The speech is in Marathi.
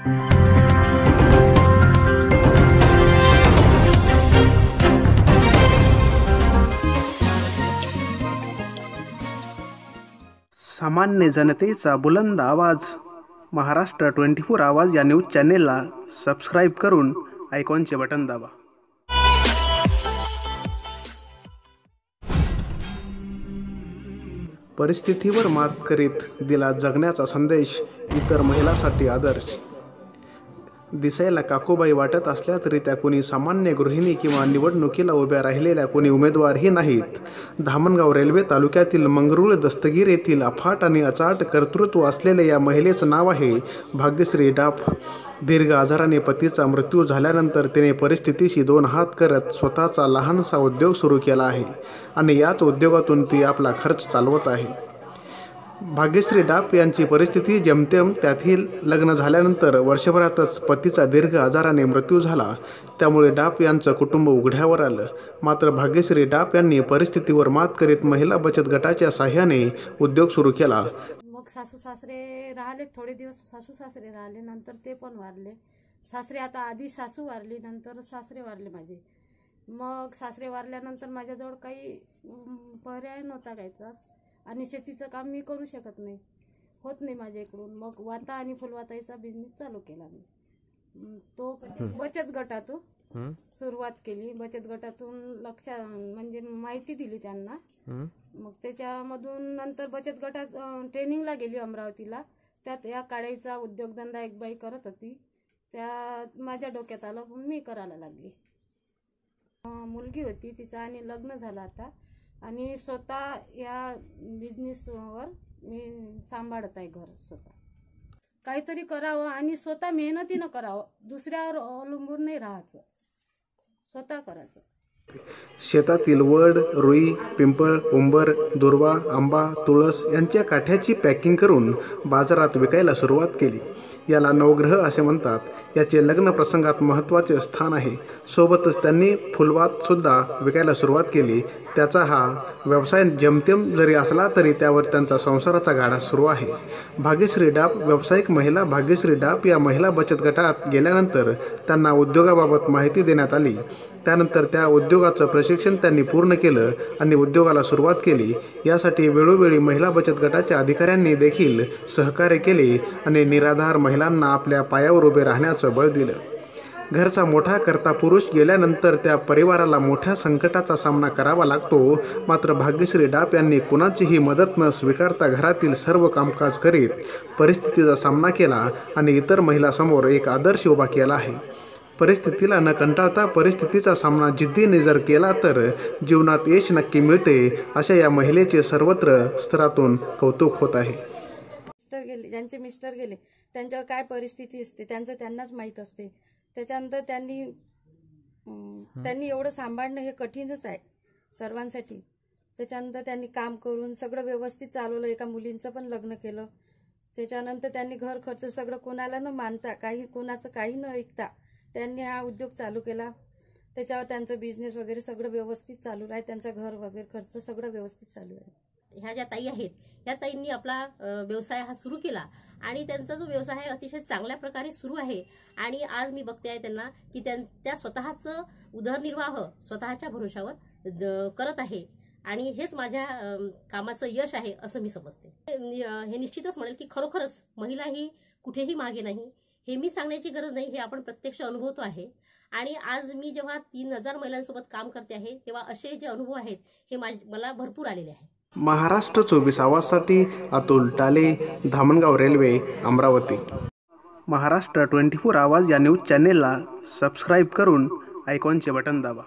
सामान्य जनतेचा बुलंद आवाज. महाराष्ट्र ट्वेंटी फोर आवाज या न्यूज चॅनेलला सबस्क्राईब करून आयकॉनचे बटन दाबा. परिस्थितीवर मात करीत दिला जगण्याचा संदेश इतर महिलांसाठी आदर्श. दिसायला काकोबाई वाटत असल्या तरी त्या कोणी सामान्य गृहिणी किंवा निवडणुकीला उभ्या राहिलेल्या कोणी उमेदवारही नाहीत. धामणगाव रेल्वे तालुक्यातील मंगरुळ दस्तगीर येथील अफाट आणि अचाट कर्तृत्व असलेल्या या महिलेचं नाव आहे भाग्यश्री डाफ. दीर्घ आजाराने पतीचा मृत्यू झाल्यानंतर तिने परिस्थितीशी दोन हात करत स्वतःचा लहानसा उद्योग सुरू केला आहे आणि याच उद्योगातून ती आपला खर्च चालवत आहे. भाग्यश्री डाप यांची परिस्थिती जमतेम त्यातील लग्न झाल्यानंतर वर्षभरातच पतीचा दीर्घ आजाराने मृत्यू झाला. त्यामुळे डाप यांचं कुटुंब उघड्यावर आलं. मात्र भाग्यश्री डाप यांनी परिस्थितीवर मात करीत महिला बचत गटाच्या साह्याने उद्योग सुरू केला. मग सासू सासरे राहिले थोडे दिवस सासू सासरे राहिले नंतर ते पण वारले. सासरे आता आधी सासू वारली नंतर सासरे वारले माझे. मग सासरे वारल्यानंतर माझ्याजवळ काही पर्याय नव्हता कायचाच आणि शेतीचं काम मी करू शकत नाही. होत नाही माझ्या इकडून मग वाता आणि फुलवाताईचा बिझनेस चालू केला मी. तो बचत गटातून सुरुवात केली. बचत गटातून लक्ष म्हणजे माहिती दिली त्यांना. मग त्याच्यामधून नंतर बचत गटात ट्रेनिंगला गेली अमरावतीला. त्यात या काळीचा उद्योगधंदा एक बाई करत होती. त्या माझ्या डोक्यात आलं पण मी करायला लागली. मुलगी होती तिचं आणि लग्न झालं आता. आणि स्वतः या बिझनेसवर मी सांभाळत आहे घर स्वतः. काहीतरी करावं आणि स्वतः मेहनतीनं करावं दुसऱ्यावर अवलंबून नाही राहायचं. स्वतः करायचं. शेतातील वड रुई पिंपळ उंबर दुर्वा आंबा तुळस यांच्या काठ्याची पॅकिंग करून बाजारात विकायला सुरुवात केली. याला नवग्रह असे म्हणतात. याचे लग्न प्रसंगात महत्त्वाचे स्थान आहे. सोबतच त्यांनी फुलवातसुद्धा विकायला सुरुवात केली. त्याचा हा व्यवसाय जमतेम जरी असला तरी त्यावर त्यांचा संसाराचा गाडा सुरू आहे. भाग्यश्री डाप व्यावसायिक महिला भाग्यश्री डाप या महिला बचत गटात गेल्यानंतर त्यांना उद्योगाबाबत माहिती देण्यात आली. त्यानंतर त्या उद्योगाचं प्रशिक्षण त्यांनी पूर्ण केलं आणि उद्योगाला सुरुवात केली. यासाठी वेळोवेळी महिला बचत गटाच्या अधिकाऱ्यांनी देखील सहकार्य केले आणि निराधार महिला महिलांना आपल्या पायावर उभे राहण्याचं बळ दिलं. घरचा मोठा करता पुरुष गेल्यानंतर त्या परिवाराला मोठ्या संकटाचा सामना करावा लागतो. मात्र भाग्यश्री डाप यांनी कुणाचीही मदत न स्वीकारता घरातील सर्व कामकाज करीत परिस्थितीचा सामना केला आणि इतर महिलासमोर एक आदर्श उभा केला आहे. परिस्थितीला न कंटाळता परिस्थितीचा सामना जिद्दीने जर केला तर जीवनात यश नक्की मिळते अशा या महिलेचे सर्वत्र स्तरातून कौतुक होत आहे. मिस्टर गेले ज्यांचे मिस्टर गेले त्यांच्यावर काय परिस्थिती असते त्यांचं त्यांनाच माहीत असते. त्याच्यानंतर त्यांनी त्यांनी एवढं सांभाळणं हे कठीणच आहे सर्वांसाठी. त्याच्यानंतर त्यांनी काम करून सगळं व्यवस्थित चालवलं एका मुलींचं पण लग्न केलं. त्याच्यानंतर त्यांनी घर खर्च सगळं कोणाला न मानता काही कोणाचं काही न ऐकता त्यांनी हा उद्योग चालू केला. त्याच्यावर त्यांचं बिझनेस वगैरे सगळं व्यवस्थित चालू आहे त्यांचं घर वगैरे खर्च सगळं व्यवस्थित चालू आहे ह्या ज्या ताई आहेत ह्या ताईंनी आपला व्यवसाय हा सुरू केला. आणि त्यांचा जो व्यवसाय आहे अतिशय चांगल्या प्रकारे सुरू आहे. आणि आज मी बघते आहे त्यांना की त्यां- त्या स्वतःचं उदरनिर्वाह स्वतःच्या भरोशावर ज- करत आहे. आणि हेच माझ्या कामाचं यश आहे असं मी समजते. हे हे निश्चितच म्हणेल की खरोखरच महिला ही कुठेही मागे नाही. हे मी सांगण्याची गरज नाही हे आपण प्रत्यक्ष अनुभवतो आहे. आणि आज मी जेव्हा तीन हजार महिलांसोबत काम करते आहे तेव्हा असे जे अनुभव आहेत हे मला भरपूर आलेले आहेत महाराष्ट्र चोवीस आवाजसाठी Atul Tale Dhamangaon railway Amravati. Maharashtra twenty four Awaaz या न्यूज चॅनेलला सबस्क्राईब करून आयकॉनचे बटन दाबा.